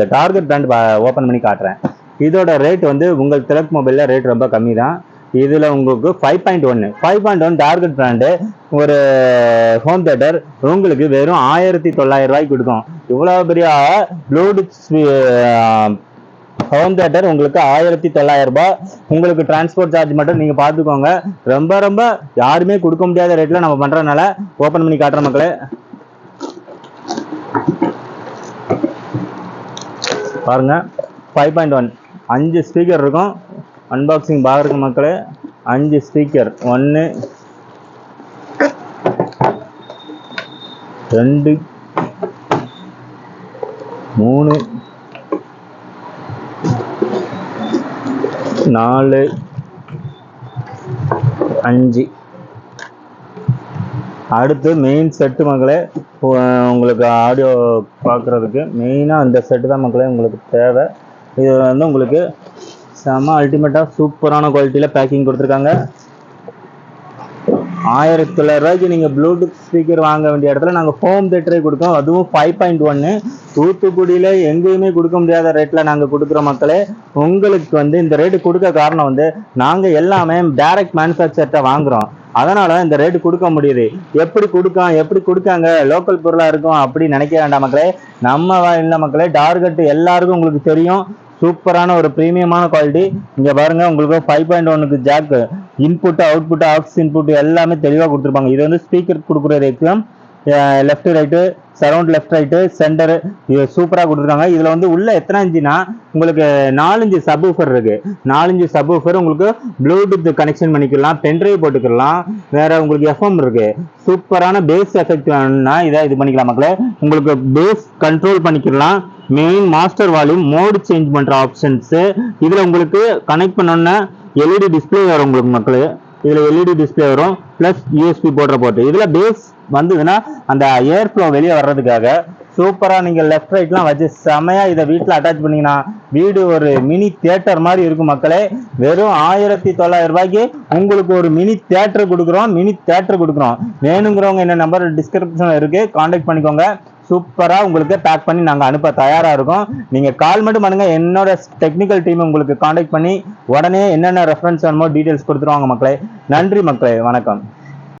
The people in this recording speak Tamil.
அந்த டார்கெட் பிராண்ட் ஓப்பன் பண்ணி காட்டுறேன். இதோட ரேட் வந்து உங்கள் திலக் மொபைலில் ரேட் ரொம்ப கம்மி தான். இதில் உங்களுக்கு ஃபைவ் பாயிண்ட் ஒன்று five point one target brand ஒரு ஹோம் தேட்டர் உங்களுக்கு வெறும் ஆயிரத்தி தொள்ளாயிரம் ரூபாய்க்கு கொடுக்கும். இவ்வளோ பெரிய ப்ளூடூத் ஹோம் தேட்டர் உங்களுக்கு ஆயிரத்தி தொள்ளாயிரம் ரூபாய். உங்களுக்கு டிரான்ஸ்போர்ட் சார்ஜ் மட்டும் நீங்கள் பார்த்துக்கோங்க. ரொம்ப ரொம்ப யாருமே கொடுக்க முடியாத ரேட்டில் நம்ம பண்ணுறதுனால ஓப்பன் பண்ணி காட்டுற மக்களே. பாருங்க. ஃபைவ் பாயிண்ட் ஒன் அஞ்சு ஸ்பீக்கர் இருக்கும். அன்பாக்சிங் பார்க்குற மக்களே அஞ்சு ஸ்பீக்கர் ஒன்று ரெண்டு மூணு நாலு அஞ்சு. அடுத்து மெயின் செட்டு மக்களே உங்களுக்கு ஆடியோ பார்க்குறதுக்கு மெயினாக அந்த செட்டு தான் மக்களே உங்களுக்கு தேவை. இது வந்து உங்களுக்கு செம அல்டிமேட்டாக சூப்பரான குவாலிட்டியில் பேக்கிங் கொடுத்துருக்காங்க. ஆயிரத்தி தொள்ளாயிரம் ரூபாய்க்கு நீங்கள் ப்ளூடூத் ஸ்பீக்கர் வாங்க வேண்டிய இடத்துல நாங்கள் ஹோம் தேட்டரே கொடுக்கோம் அதுவும் ஃபைவ் பாயிண்ட் ஒன்று தூத்துக்குடியில் எங்கேயுமே கொடுக்க முடியாத ரேட்டில் நாங்கள் கொடுக்குற மக்களே உங்களுக்கு வந்து இந்த ரேட்டு கொடுக்க காரணம் வந்து நாங்கள் எல்லாமே டைரக்ட் மேனுஃபேக்சர்கிட்ட வாங்குறோம். அதனால இந்த ரேட்டு கொடுக்க முடியுது. எப்படி கொடுக்கான் எப்படி கொடுக்காங்க லோக்கல் பொருளாக இருக்கும் அப்படி நினைக்க வேண்டாம் மக்களே. நம்ம வ- இல்ல மக்களே டார்கெட் எல்லாருக்கும் உங்களுக்கு தெரியும். சூப்பரான ஒரு ப்ரீமியமான குவாலிட்டி இங்கே பாருங்க உங்களுக்கு ஃபைவ் பாயிண்ட் ஒனுக்கு jack input output aux input எல்லாமே தெளிவாக கொடுத்துருப்பாங்க. இது வந்து ஸ்பீக்கர் கொடுக்குற exam left right surround left right centre இது சூப்பராக கொடுத்துருக்காங்க. இதில் வந்து உள்ள எத்தனை இன்ச்சுனா உங்களுக்கு நாலஞ்சு சப்வூஃபர் இருக்கு. நாலஞ்சு சப்வூஃபர் உங்களுக்கு ப்ளூடூத் கனெக்ஷன் பண்ணிக்கலாம் பென்ட்ரைவ் போட்டுக்கலாம். வேற உங்களுக்கு எஃப்எம் இருக்கு. சூப்பரான பேஸ் எஃபெக்ட் வேணும்னா இதை இது பண்ணிக்கலாம் மக்களே. உங்களுக்கு பேஸ் கண்ட்ரோல் பண்ணிக்கலாம். Main master volume mode change பண்ணுற ஆப்ஷன்ஸு இதில் உங்களுக்கு கனெக்ட் பண்ணோன்னா எல்இடி டிஸ்ப்ளே வரும் உங்களுக்கு மக்களே. இதில் எல்இடி டிஸ்ப்ளே வரும். ப்ளஸ் யூஎஸ்பி போடுற போட்டு இதில் பேஸ் வந்ததுன்னா அந்த ஏர் ஃப்ளோ வெளியே வர்றதுக்காக சூப்பராக நீங்கள் லெஃப்ட் ரைட்லாம் வச்சு செமையா இதை வீட்டில் அட்டாச் பண்ணிங்கன்னா வீடு ஒரு மினி தியேட்டர் மாதிரி இருக்கும் மக்களே. வெறும் ஆயிரத்தி தொள்ளாயிரம் ரூபாய்க்கு உங்களுக்கு ஒரு மினி தியேட்டர் கொடுக்குறோம் மினி தியேட்டர் கொடுக்குறோம். வேணுங்கிறவங்க என்ன நம்பர் டிஸ்கிரிப்ஷனில் இருக்குது காண்டாக்ட் பண்ணிக்கோங்க. சூப்பராக உங்களுக்கு பேக் பண்ணி நாங்கள் அனுப்ப தயாராக இருக்கோம். நீங்கள் கால் மட்டும் பண்ணுங்கள் என்னோட டெக்னிக்கல் டீம் உங்களுக்கு காண்டாக்ட் பண்ணி உடனே என்னென்ன ரெஃபரன்ஸ் வேணுமோ டீட்டெயில்ஸ் கொடுத்துருவாங்க மக்களே. நன்றி மக்களே வணக்கம்.